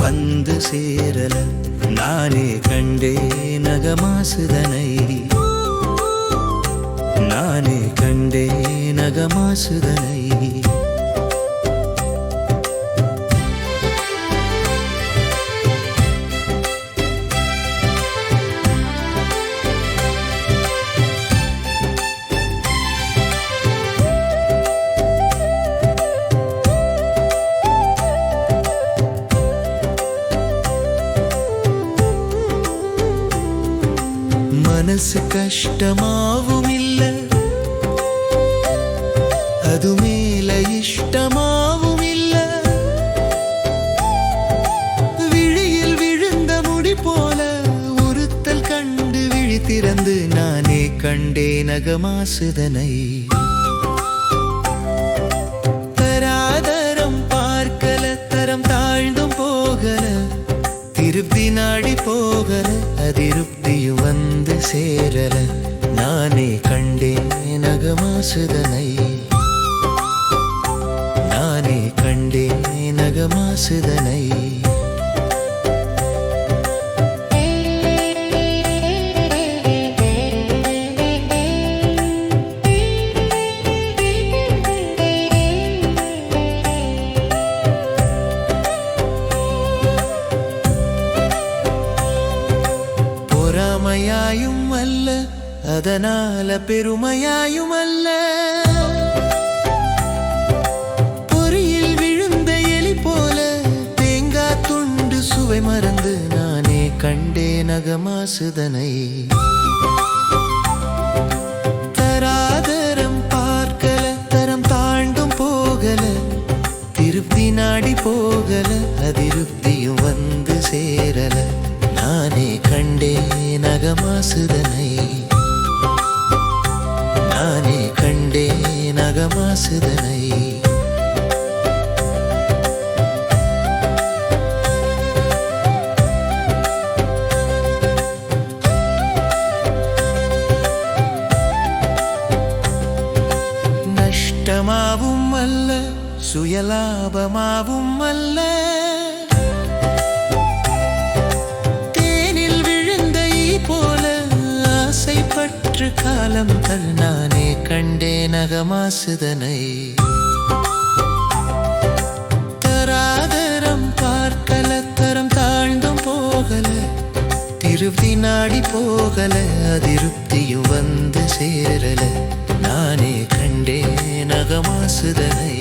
வந்து சேரல. நானே கண்டே நகமாசுதனை நானே கண்டே நகமாசுதனை விழுந்த முடி போல உறுத்தல் கண்டு விழி திறந்து நானே கண்டே நகமாசுதனை. தராதரம் பார்க்கல தரம் தாழ்ந்தும் போகல. திருப்தி நாடி போகல அதிருப்தியும் வந்து சேரல நானே கண்டேன் நகமாசுதனை. நானே கண்டேன் நகமாசுதனை. பெருமையாயும் அல்ல அதனால பெருமையாயும் அல்ல பொறியில் விழுந்த எலி போல தேங்காய் துண்டு சுவை மறந்து நானே கண்டே நகமாசுதனை தராதரம் பார்க்கல தரம் தாண்டும் போகல திருப்தி நாடி போகல அதிருப்தி நகமாசுதனை. நானே கண்டே நகமாசுதனை. நஷ்டமாவும் அல்ல சுயலாபமாவும் அல்ல ஆசைப்பற்று காலம் தல் நானே கண்டே நகமாசுதனை. தராதரம் பார்க்கல தரம் தாழ்ந்தும் போகல. திருப்தி நாடி போகல அதிருப்தியும் வந்து சேரல. நானே கண்டே நகமாசுதனை.